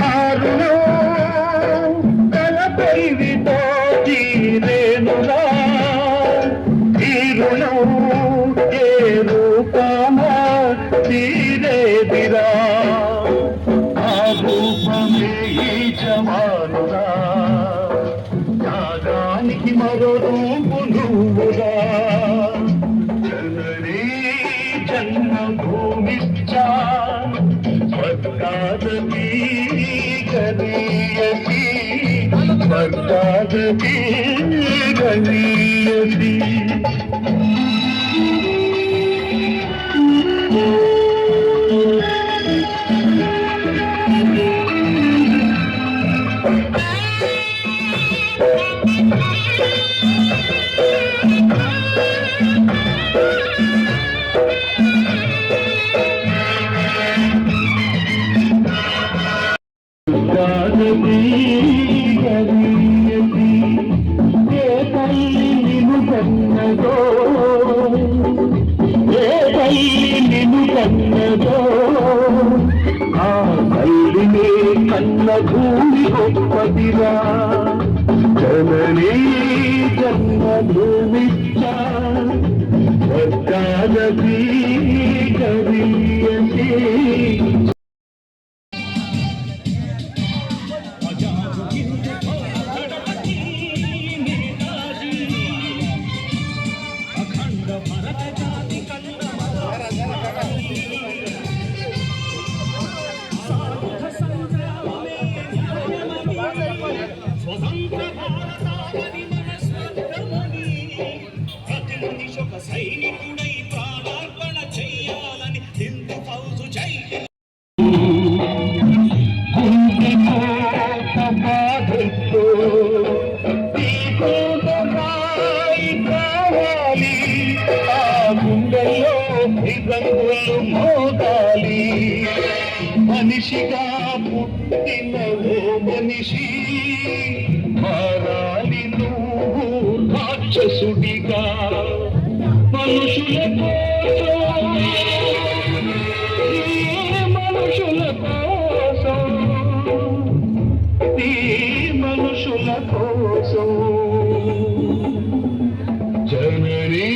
కారులో తలపైవితో తీరేనురా తీరులో ఏ రూపాన తీరేదిరా ఆ రూపమే ఈ జవానురా. త్యాగానికి మరో రూపు నువ్వురా. दी कॾहिं बकादी की కన్నదో? ఏ తల్లి నిన్ను కన్నదో? ఆ తల్లినే కన్న భూమి గొప్పదిరా జననీ జన్మభూమిచ్చా స్వర్గాదీ గరీయసి స్వతంత్ర అభిగంగులు మోగాలి మనిషిగా పుట్టిన ఓ మనిషి మారాలి నువ్వు రాక్షసుడిగా. మనుషుల కోసం మనుషుల కోసం మనుషుల కోసం జనరీ